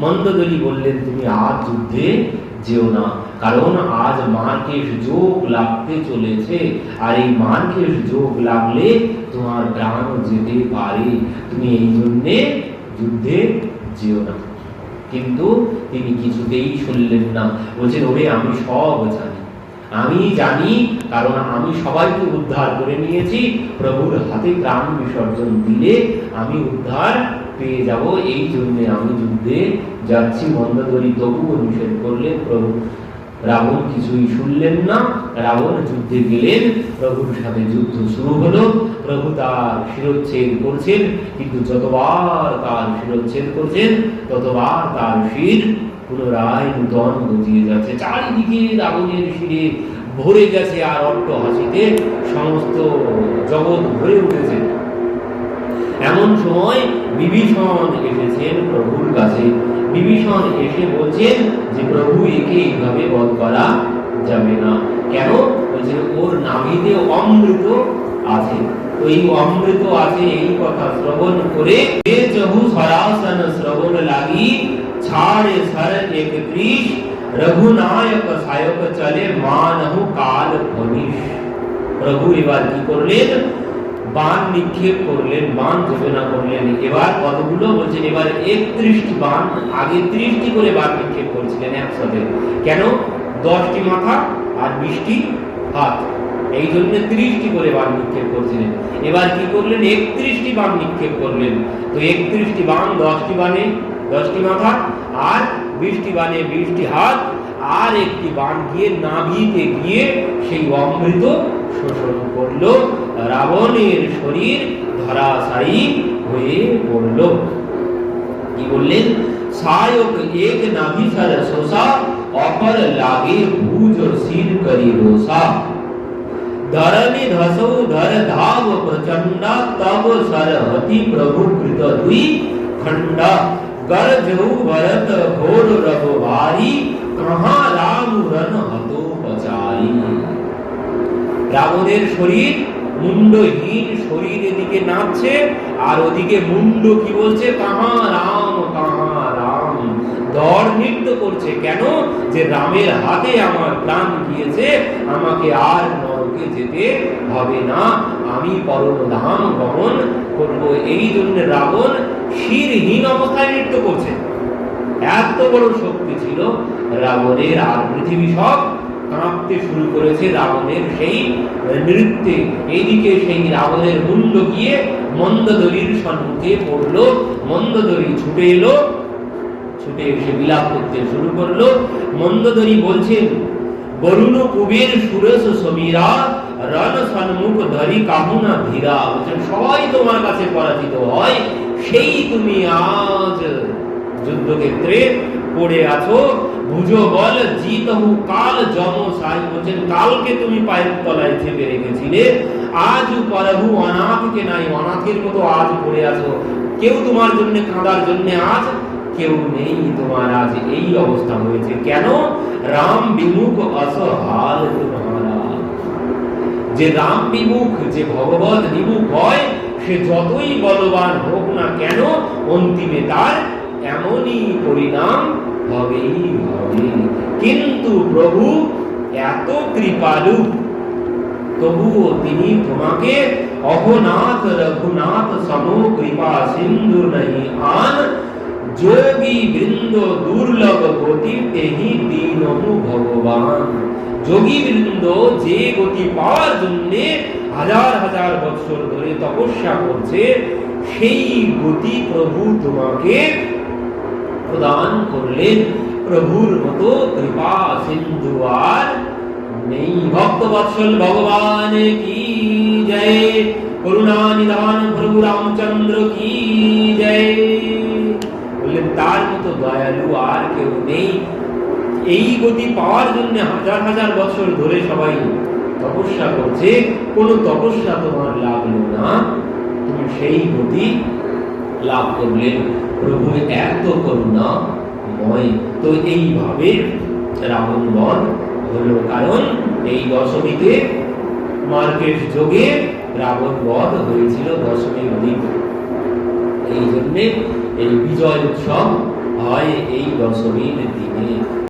মন্দদলি বললেন, তুমি আজ যুদ্ধে যেও না, কারণ আজ মার্কেশ যোগ লাগতে চলেছে, আর এই মার্কেশ যোগ লাগলে তোমার প্রাণ যেতে পারে। তুমি এই জন্যে যুদ্ধে যেও না। কিন্তু তিনি কিছুতেই শুনলেন না। বলছেন, ওরে, আমি সব জানি। আমি জানি, কারণ আমি সবাইকে উদ্ধার করে নিয়েছি। প্রভুর হাতে প্রাণ বিসর্জন দিলে আমি উদ্ধার পেয়ে যাব, এই জন্য আমি যুদ্ধে যাচ্ছি, মন্দদরি তবুও নিষেধ করলেন প্রভু, রাবণ কিছুই শুনলেন না। রাবণ যুদ্ধে গেলেন, প্রভুর সাথে যুদ্ধ শুরু হলো। প্রভু তার শিরোচ্ছেদ করছেন, কিন্তু যতবার তার শিরোচ্ছেদ করছেন, ততবার তার শির পুনরায় নূতন গজিয়ে যাচ্ছে। চারিদিকে রাবণের শিরে ভরে গেছে আর অট্ট হাসিতে সমস্ত জগৎ ভরে উঠেছে। এমন সময় বিভীষণ এসেছেন প্রভুর কাছে। বিভীষণ এসে বলছেন যে, প্রভু, একে এইভাবে বধ করা যাবে না। কেন? বলছে, ওর নাভিতে অমৃত আছে। তো অমৃত আছে এই কথা শ্রবণ করে চহু সরাসন শ্রবণ লাগি, ছাড়ে সর এক ত্রিশ রঘুনায়ক সায়ক চলে, মানহু কাল ভনিশ প্রভু এবার কি করলেন? বান নিক্ষেপ করলেন, বান ঘোষণা করলেন। এবার কতগুলো বলছেন? এবার একত্রিশটি বান, আগে ত্রিশটি করে বান নিক্ষেপ করছিলেন একসাথে। কেন? দশটি মাথা আর বিশটি হাত। এই জন্য ত্রিশটি করে বান নিক্ষেপ করছিলেন। এবার কি করলেন? একত্রিশটি বান নিক্ষেপ করলেন। তো একত্রিশটি বান, দশটি বানে দশটি মাথা আর বিশটি বানে বিশটি হাত আর একটি বান গিয়ে নাভিতে গিয়ে সেই অমৃত শোষণ করলো রাবণের শরীর ধরাশায়ী হয়ে পড়ল কি বললেন সায়ক এক নাভি সর সোসা অপর লাগে ভুজ শির করি রোসা ধরণি ধসৌ ধর ধাব প্রচন্ডা তব सरहति प्रभु कृत दुई खंडा गरजहु भरत घोर रघुवारी कहाँ राम रन हतो पचारी রাবণের শরীর মুন্ডহীন শরীর এদিকে নাচছে আর ওদিকে মুন্ড কি বলছে কাহা রাম কাহা রাম দর নৃত্য করছে কেন যে রামের হাতে আমার প্রাণ গিয়েছে আমাকে আর নরকে যেতে হবে না আমি পরমধাম গমন এই রাবণ শিরহীন অবস্থায় নৃত্য করছে। এত বড় শক্তি ছিল রাবণের আর পৃথিবী সব। কাঁপতে শুরু করেছে রাবণের সেই নৃত্যে। এইদিকে সেই রাবণের মুন্ড গিয়ে মন্দদরির সম্মুখে পড়ল। মন্দদরি ছুটে এলো। ছুটে এসে বিলাপ করতে শুরু করল। মন্দদরি বলছেন, বরুণ কুবের সুরেশ সমীরা রণ সন্মুখ ধরি কাহুনা ধীরা। বলছেন, সবাই তোমার কাছে পরাজিত হয়, সেই তুমি আজ যুদ্ধক্ষেত্রে পড়ে আছো। বুঝো বল, জিতহু কাল জম সাই। বলছেন, কালকে তুমি পায়ের তলায় চেপে রেখেছিলে। আজ পরহু অনাথকে নাই, অনাথের মতো আজ পড়ে আছো। কেউ তোমার জন্য কাঁদার জন্য আজ কেউ নেই, তোমার আজ এই অবস্থা হয়েছে। কেন? রাম বিমুখ অসহাল তোমারা। যে রাম বিমুখ, যে ভগবত বিমুখ হয়, সে যতই বলবান হোক না কেন, অন্তিমে তার এমনই পরিণাম হবেই হবে। কিন্তু প্রভু, এত কৃপালু। তবুও তিনি তোমাকে অহনাথ, রঘুনাথ সম কৃপা সিন্ধু নহি আন। যোগী বৃন্দ দুর্লভ গতি তেহি দীনহু ভগবান। যোগী বৃন্দ যে গতি পাওয়ার জন্য হাজার হাজার বছর ধরে তপস্যা করছে, সেই গতি প্রভু তোমাকে প্রদান করলেন। প্রভুর মতো কৃপা সিন্ধু আর নেই। ভক্ত বৎসল ভগবান কি জয়? করুণা নিধান প্রভু রামচন্দ্র কি জয়? তার মতো দয়ালু আর কেউ নেই। এই গতি পাওয়ার জন্য হাজার হাজার বছর ধরে সবাই তপস্যা করছে। কোনো তপস্যা তোমার লাগল না। তুমি সেই গতি লাভ করলেন প্রভু এত করুণা ময়। তো এইভাবে রাবণ বধ হলো। কারণ এই দশমীতে মার্কেট যোগে রাবণ বধ হয়েছিল দশমীর দিন। এই জন্যে এই বিজয় উৎসব হয় এই দশমীর দিনে।